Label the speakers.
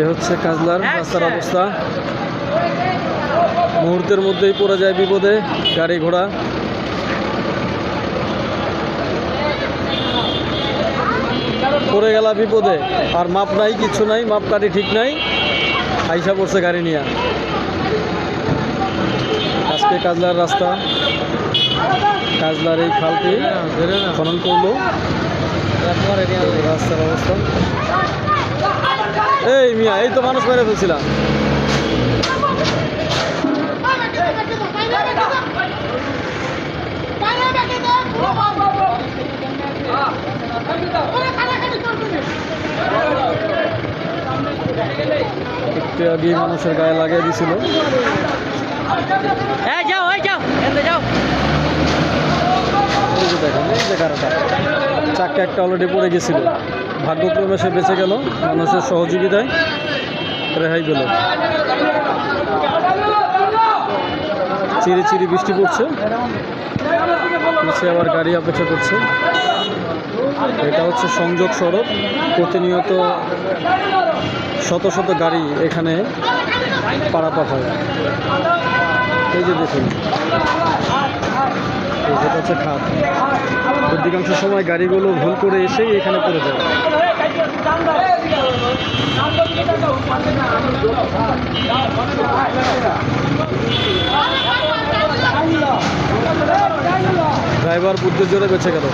Speaker 1: এ হচ্ছে কাজলার রাস্তার অবস্থা। মুহূর্তের মধ্যেই পড়ে যায় বিপদে গাড়ি ঘোড়া। পড়ে গেল বিপদে। আর মাপ নাই কিছু নাই মাপকাঠি ঠিক নাই। আইসা পড়ছে গাড়ি নিয়ে। আজকে কাজলার রাস্তা। কাজলার এই খালটি খনন করল। রাস্তার অবস্থা। এই মিয়া এই তো মানুষ মেরে ফেলছিলাম। একটু আগে মানুষের গায়ে লাগিয়ে দিছিল।
Speaker 2: যাও যাও যাও।
Speaker 1: দেখেন এই যে গাড়িটা চাক্কা একটা অলরেডি পড়ে গেছিল। ভাগ্যক্রমে সে বেঁচে গেল মানুষের সহযোগিতায়। রেহাই পেল। চিরি চিরি বৃষ্টি পড়ছে। পিছিয়ে আবার গাড়ি অপেক্ষা করছে। এটা হচ্ছে সংযোগ সড়ক। প্রতিনিয়ত শত শত গাড়ি এখানে পারাপার হয়। এই যে দেখুন। এই যেটা হচ্ছে খাত অধিকাংশ সময় গাড়িগুলো ভুল করে এসেই এখানে পড়ে যায়। ড্রাইভার বুদ্ধের জোরে বেঁচে গেল।